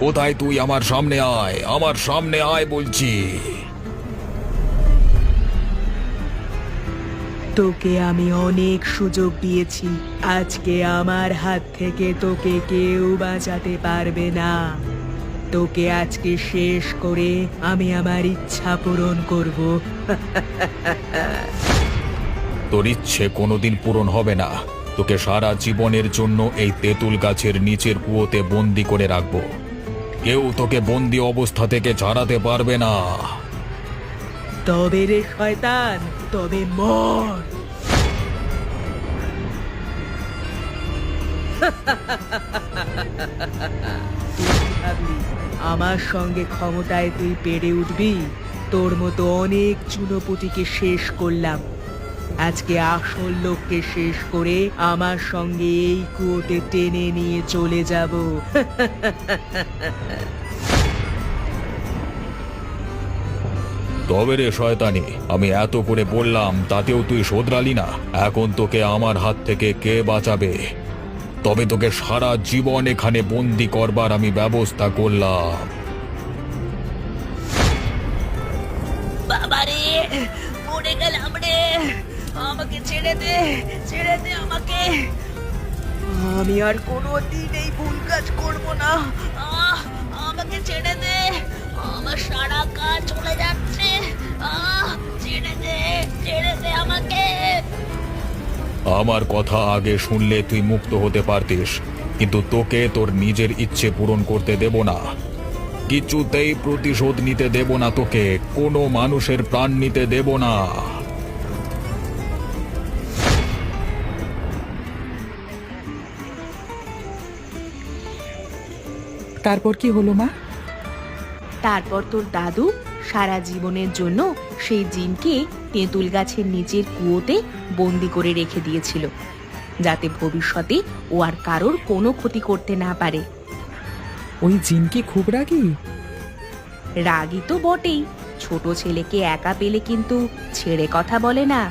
কোথায় তুই আমার সামনে আয় আমার সামনে আয় বলছি। তোকে আমি অনেক সুযোগ দিয়েছি আজকে আমার হাত থেকে তোকে কেউ বাঁচাতে পারবে না। তোকে আজকে শেষ করে আমি আমার ইচ্ছা পূরণ করব। তোর ইচ্ছে কোনোদিন পূরণ হবে না। তোকে সারা জীবনের জন্য এই তেঁতুল গাছের নিচের কুয়োতে বন্দি করে রাখব। কেউ তোকে বন্দি অবস্থা থেকে ছাড়াতে পারবে না। তবে রে শয়তান, তবে মর। আমার সঙ্গে ক্ষমতায় তুই পেরে উঠবি। তোর মতো অনেক চুনোপুটিকে শেষ করলাম। আজকে আসল লোককে শেষ করে আমার সঙ্গে এই কুয়োতে টেনে নিয়ে চলে যাব। তবে রে শয়তানি আমি এত করে বললাম তাতেও তুই শোধরালি না। এখন তোকে আমার হাত থেকে কে বাঁচাবে? তবে তোকে সারা জীবন এখানে বন্দি করবার আমি ব্যবস্থা করলাম। বাবারে! আমাকে ছেড়ে দে ছেড়ে দে আমাকে। আমি আর কোনো দিন এই ভুল কাজ করব না। আমাকে ছেড়ে দে। আমার সারা কাজ চলে যাচ্ছে। ছেড়ে দে ছেড়ে দে আমাকে। আমার কথা আগে শুনলে তুই মুক্ত হতে পারতিস, কিন্তু তোকে তোর নিজের ইচ্ছে পূরণ করতে দেব না। কিছুতেই প্রতিশোধ নিতে দেব না তোকে, কোনো মানুষের প্রাণ নিতে দেব না। তারপর কি হলো মা? তারপর তোর দাদু সারা জীবনের জন্য সেই জিনকে তেঁতুল গাছের নিচের কুয়োতে বন্দি করে রেখে দিয়েছিল যাতে ভবিষ্যতে ও আর কারোর কোনো ক্ষতি করতে না পারে। ওই জিন কি খুব রাগী? রাগী তো বটেই ছোট ছেলেকে একা পেলে কিন্তু ছেড়ে কথা বলে না।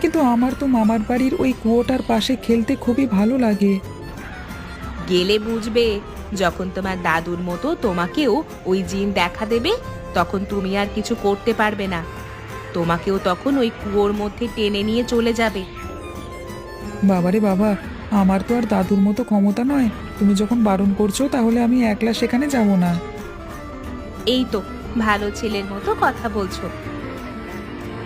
কিন্তু আমার তো মামার বাড়ির ওই কুয়োটার পাশে খেলতে খুবই ভালো লাগে। গেলে বুঝবে যখন তোমার দাদুর মতো তোমাকেও ওই জিন দেখা দেবে তখন তুমি আর কিছু করতে পারবে না। তোমাকেও তখন ওই কুয়োর মধ্যে টেনে নিয়ে চলে যাবে। বাবারে বাবা আমার তো আর দাদুর মতো ক্ষমতা নয়। তুমি যখন বারণ করছ তাহলে আমি একলা সেখানে যাব না। এই তো ভালো ছেলের মতো কথা বলছো।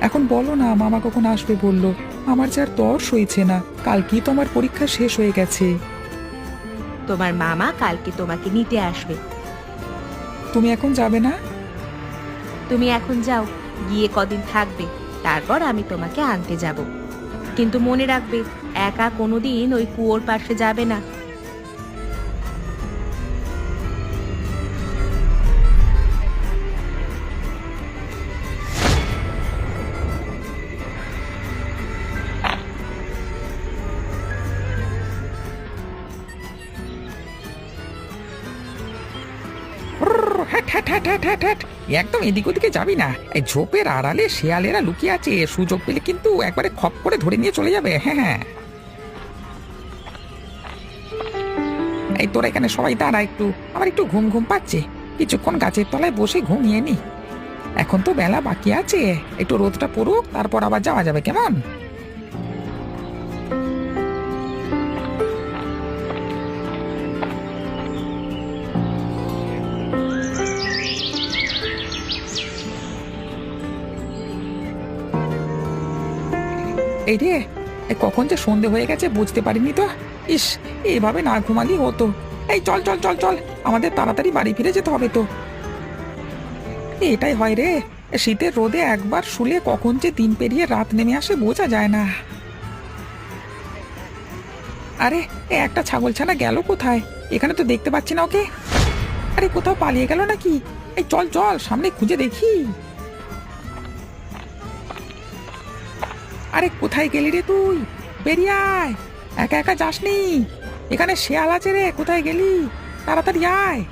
এখন বলো না মামা কখন আসবে বলল। আমার যে আর তর সইছে না কালকেই তো আমার পরীক্ষা শেষ হয়ে গেছে। তোমার মামা কালকে তোমাকে নিতে আসবে। তুমি এখন যাবে না? তুমি এখন যাও গিয়ে কদিন থাকবে তারপর আমি তোমাকে আনতে যাব। কিন্তু মনে রাখবে একা কোনোদিন ওই কুয়োর পাশে যাবে না। হ্যাট হ্যাট হ্যাট হ্যাট হ্যাট একদম এদিক ওদিকে যাবি না। এই ঝোপের আড়ালে শেয়ালেরা লুকিয়ে আছে। সুযোগ পেলে কিন্তু একবারে খপ করে ধরে নিয়ে চলে যাবে। হ্যাঁ হ্যাঁ। এই তোরা এখানে সবাই দাঁড়া একটু। আমার একটু ঘুম ঘুম পাচ্ছে। কিছুক্ষণ গাছের তলায় বসে ঘুমিয়ে নি। এখন তো বেলা বাকি আছে। একটু রোদটা পড়ুক, তারপর আবার যাওয়া যাবে। কেমন? এই রে এ কখন যে সন্ধে হয়ে গেছে বুঝতে পারিনি তো। ইস, এভাবে না ঘুমালি হতো। এই চল চল চল চল, আমাদের তাড়াতাড়ি বাড়ি ফিরে যেতে হবে তো। এটাই হয় রে, শীতের রোদে একবার শুলে কখন যে দিন পেরিয়ে রাত নেমে আসে বোঝা যায় না। আরে একটা ছাগল ছানা গেল কোথায়? এখানে তো দেখতে পাচ্ছি না ওকে। আরে, কোথাও পালিয়ে গেল নাকি? এই চল চল, সামনে খুঁজে দেখি। আরে কোথায় গেলি রে তুই? বেরিয়ে আয়। একা একা যাসনি? এখানে শেয়াল আছে রে, কোথায় গেলি? তাড়াতাড়ি আয়।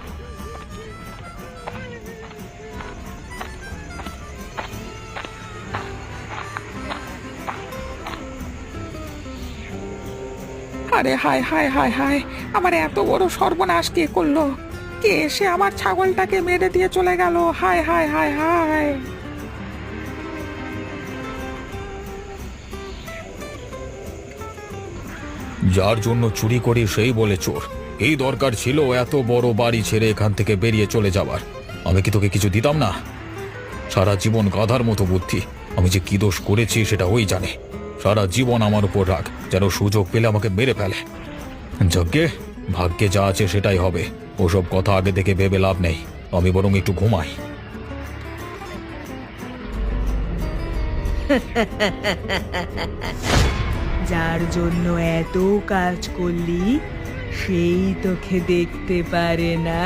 আরে হায় হায় হায় হায়, আমার এত বড় সর্বনাশ কে করল? কে এসে আমার ছাগলটাকে মেরে দিয়ে চলে গেল? হায় হায় হায় হায়। যার জন্য চুরি করি সেই বলে চোর। এই দরকার ছিল এত বড় বাড়ি ছেড়ে এখান থেকে বেরিয়ে চলে যাবার আমি কি তোকে কিছু দিতাম না? সারা জীবন গাধার মতো বুদ্ধি। আমি যে কি দোষ করেছি সেটা ওই জানে। সারা জীবন আমার উপর রাগ, যেন সুযোগ পেলে আমাকে মেরে ফেলে। যজ্ঞে, ভাগ্যে যা আছে সেটাই হবে। ওসব কথা আগে থেকে ভেবে লাভ নেই। আমি বরং একটু ঘুমাই। যার জন্য এত কাজ করলি, সেই তোকে দেখতে পারে না।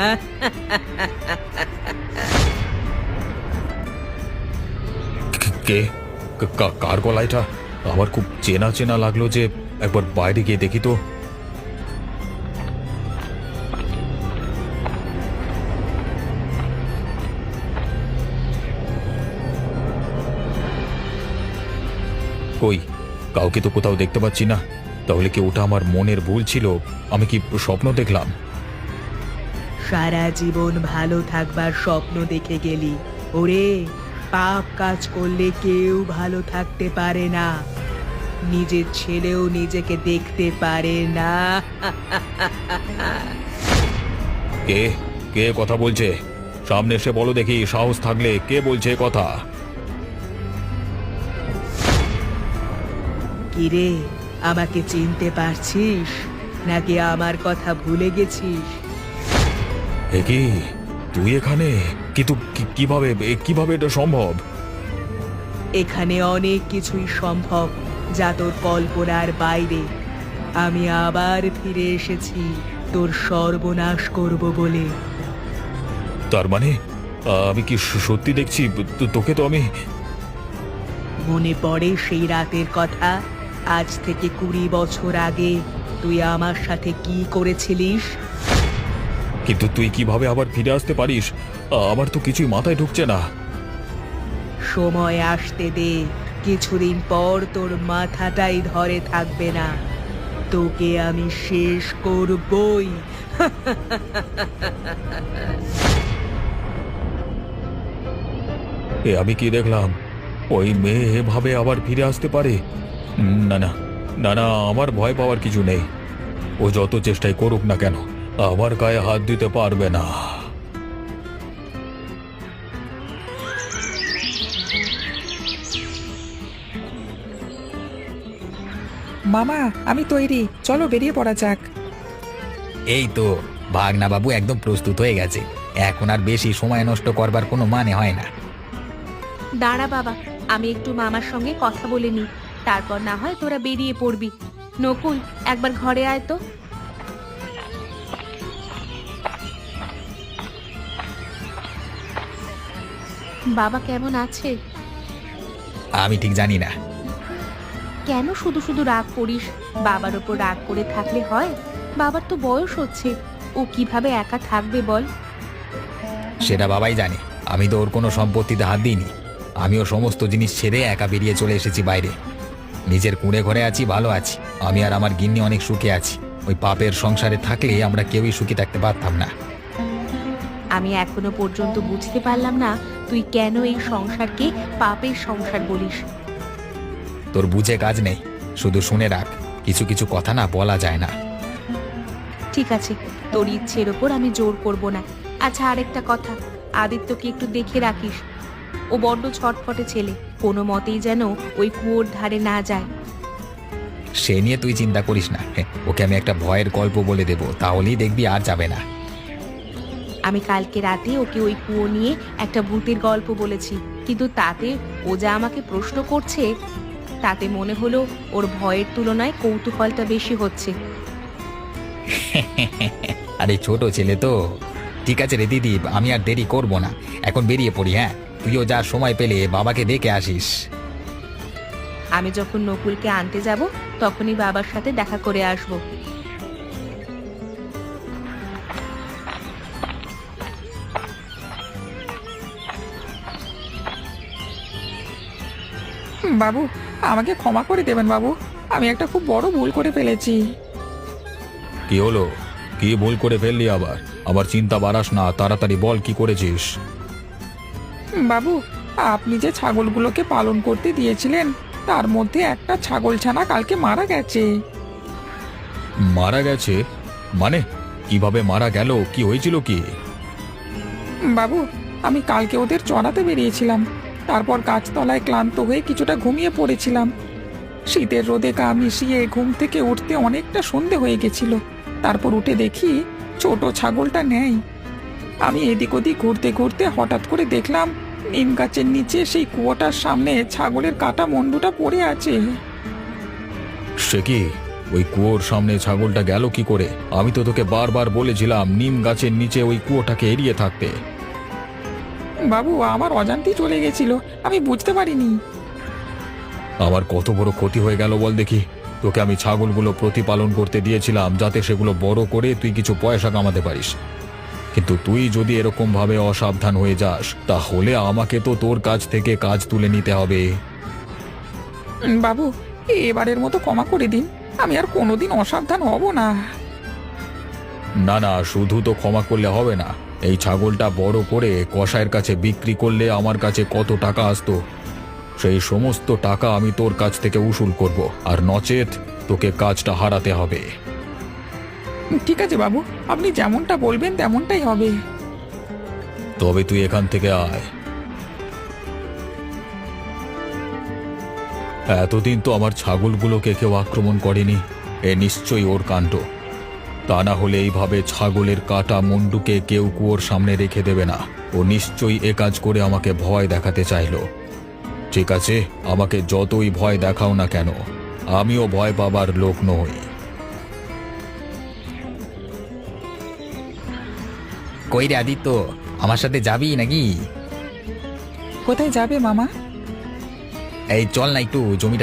কে? কার গলা এটা? আমার খুব চেনা চেনা লাগল যে একবার বাইরে গিয়ে দেখি তো। কই? কাউকে তো কোথাও দেখতে পাচ্ছি না। তাহলে কি ওটা আমার মনের ভুল ছিল? আমি কি স্বপ্ন দেখলাম? সারা জীবন ভালো থাকবার স্বপ্ন দেখে গেলি। ওরে পাপ কাজ করলে কেউ ভালো থাকতে পারে না। নিজের ছেলেও নিজেকে দেখতে পারে না। কে? কে কথা বলছে? সামনে এসে বলো দেখি সাহস থাকলে কে বলছে কথা? কিরে আমাকে চিনতে পারছিস? নাকি আমার কথা ভুলে গেছিস? এ কি? তুই এখানে? কিন্তু কি- কীভাবে এ কীভাবে এটা সম্ভব? এখানে অনেক কিছুই সম্ভব যা তোর কল্পনার বাইরে। আমি আবার ফিরে এসেছি তোর সর্বনাশ করব বলে। তার মানে আহ, আমি কি স- সত্যি দেখছি? তো- তোকে তো আমি মনে পড়ে সেই রাতের কথা? আজ থেকে কুড়ি বছর আগে তুই আমার সাথে কি করেছিলিস? কিন্তু তুই কীভাবে আবার ফিরে আসতে পারিস? আমার তো কিছুই মাথায় ঢুকছে না। সময় আসতে দে কিছুদিন পর তোর মাথাটাই ধরে থাকবে না। তোকে আমি শেষ করবই। এ আমি কি দেখলাম? ওই মেয়ে এভাবে আবার ফিরে আসতে পারে? না না। না না আমার ভয় পাওয়ার কিছু নেই। ও যত চেষ্টাই করুক না কেন আমার গায়ে হাত দিতে পারবে না। মামা আমি তৈরি। চলো বেরিয়ে পড়া যাক। এই তো ভাগনা বাবু একদম প্রস্তুত হয়ে গেছে। এখন আর বেশি সময় নষ্ট করবার কোনো মানে হয় না। দাঁড়া বাবা আমি একটু মামার সঙ্গে কথা বলে নি তারপর না হয় তোরা বেরিয়ে পড়বি। নকুল একবার ঘরে আয় তো। বাবা কেমন আছে? আমি ঠিক জানি না। কেন শুধু শুধু রাগ করিস? বাবার ওপর রাগ করে থাকলে হয়। বাবার তো বয়স হচ্ছে। ও কীভাবে একা থাকবে বল? সেটা বাবাই জানে। আমি তো ওর কোনো সম্পত্তিতে হাত দিইনি। আমিও সমস্ত জিনিস ছেড়ে একা বেরিয়ে চলে এসেছি বাইরে। নিজের কুঁড়ে ঘরে আছি ভালো আছি। আমি আর আমার গিন্নি অনেক সুখে আছি। ওই পাপের সংসারে থাকলে আমরা কেউই সুখী থাকতে পারতাম না। আমি এখনও পর্যন্ত বুঝতে পারলাম না তুই কেন এই সংসারকে পাপের সংসার বলিস। তোর বুঝে কাজ নেই। শুধু শুনে রাখ কিছু কিছু কথা না বলা যায় না। ঠিক আছে তোর ইচ্ছের ওপর আমি জোর করব না। আচ্ছা আরেকটা কথা। আদিত্যকে একটু দেখে রাখিস। ও বড্ড ছটফটে ছেলে। কোনো মতেই যেন ওই কুয়োর ধারে না যায়। সে নিয়ে তুই চিন্তা করিস না। ওকে আমি একটা ভয়ের গল্প বলে দেবো তাহলেই দেখবি আর যাবে না। আমি কালকে রাতে ওকে ওই কুয়ো নিয়ে একটা ভূতের গল্প বলেছি। কিন্তু তাতে ও যা আমাকে প্রশ্ন করছে তাতে মনে হলো ওর ভয়ের তুলনায় কৌতূহলটা বেশি হচ্ছে। আরে ছোট ছেলে তো। ঠিক আছে রে দিদি আমি আর দেরি করব না। এখন বেরিয়ে পড়ি হ্যাঁ? তুইও যা সময় পেলে বাবাকে দেখে আসিস। আমি যখন নকুলকে আনতে যাব তখনই বাবার সাথে দেখা করে আসব। বাবু আমাকে ক্ষমা করে দেবেন বাবু। আমি একটা খুব বড় ভুল করে ফেলেছি। কি হলো? কি ভুল করে ফেললি আবার? আবার চিন্তা বাড়াস না তাড়াতাড়ি বল কি করেছিস? বাবু আপনি যে ছাগলগুলোকে পালন করতে দিয়েছিলেন তার মধ্যে একটা ছাগল ছানা কালকে মারা গেছে। মারা গেছে? মানে কীভাবে মারা গেল কি হয়েছিল কি? বাবু আমি কালকে ওদের চড়াতে বেরিয়েছিলাম। তারপর গাছতলায় ক্লান্ত হয়ে কিছুটা ঘুমিয়ে পড়েছিলাম। শীতের রোদে গা মিশিয়ে ঘুম থেকে উঠতে অনেকটা সন্ধে হয়ে গেছিল। তারপর উঠে দেখি ছোট ছাগলটা নেই। আমি এদিক ওদিক ঘুরতে ঘুরতে হঠাৎ করে দেখলাম নিম গাছের নিচে সেই কুয়োটার সামনে ছাগলের কাটা মন্ডুটা পড়ে আছে। সে কি? ওই কুয়োর সামনে ছাগলটা গেল কি করে? আমি তো তোকে বারবার বলেছিলাম নিম গাছের নিচে ওই কুয়োটাকে এড়িয়ে থাকতে। বাবু আমার অজান্তেই চলে গেছিল আমি বুঝতে পারিনি। আমার কত বড় ক্ষতি হয়ে গেল বল দেখি। তোকে আমি ছাগলগুলো প্রতিপালন করতে দিয়েছিলাম যাতে সেগুলো বড় করে তুই কিছু পয়সা কামাতে পারিস। কিন্তু তুই যদি এরকম ভাবে অসাবধান হয়ে যাস তাহলে আমাকে তো তোর কাছ থেকে কাজ তুলে নিতে হবে। বাবু এবারের মতো ক্ষমা করে দিন। আমি আর কোনোদিন অসাবধান হব না। না না শুধু তো ক্ষমা করলে হবে না। এই ছাগলটা বড় করে কসাইয়ের কাছে বিক্রি করলে আমার কাছে কত টাকা আসতো? সেই সমস্ত টাকা আমি তোর কাছ থেকে উসুল করব আর নচেত তোকে কাজটা হারাতে হবে। ঠিক আছে বাবু, আপনি যেমনটা বলবেন তেমনটাই হবে। তবে তুই এখান থেকে আয়। এতদিন তো আমার ছাগলগুলোকে কেউ আক্রমণ করেনি, এ নিশ্চয়ই ওর কাণ্ড। তা না হলে এইভাবে ছাগলের কাটা মুন্ডুকে কেউ কুয়োর সামনে রেখে দেবে না। ও নিশ্চয়ই এ কাজ করে আমাকে ভয় দেখাতে চাইলো। ঠিক আছে, আমাকে যতই ভয় দেখাও না কেন, আমিও ভয় পাবার লোক নই। কই রে আদিত্য? আমার সাথে যাবি নাকি? কোথায় যাবে মামা? এই চল না একটু জমিটা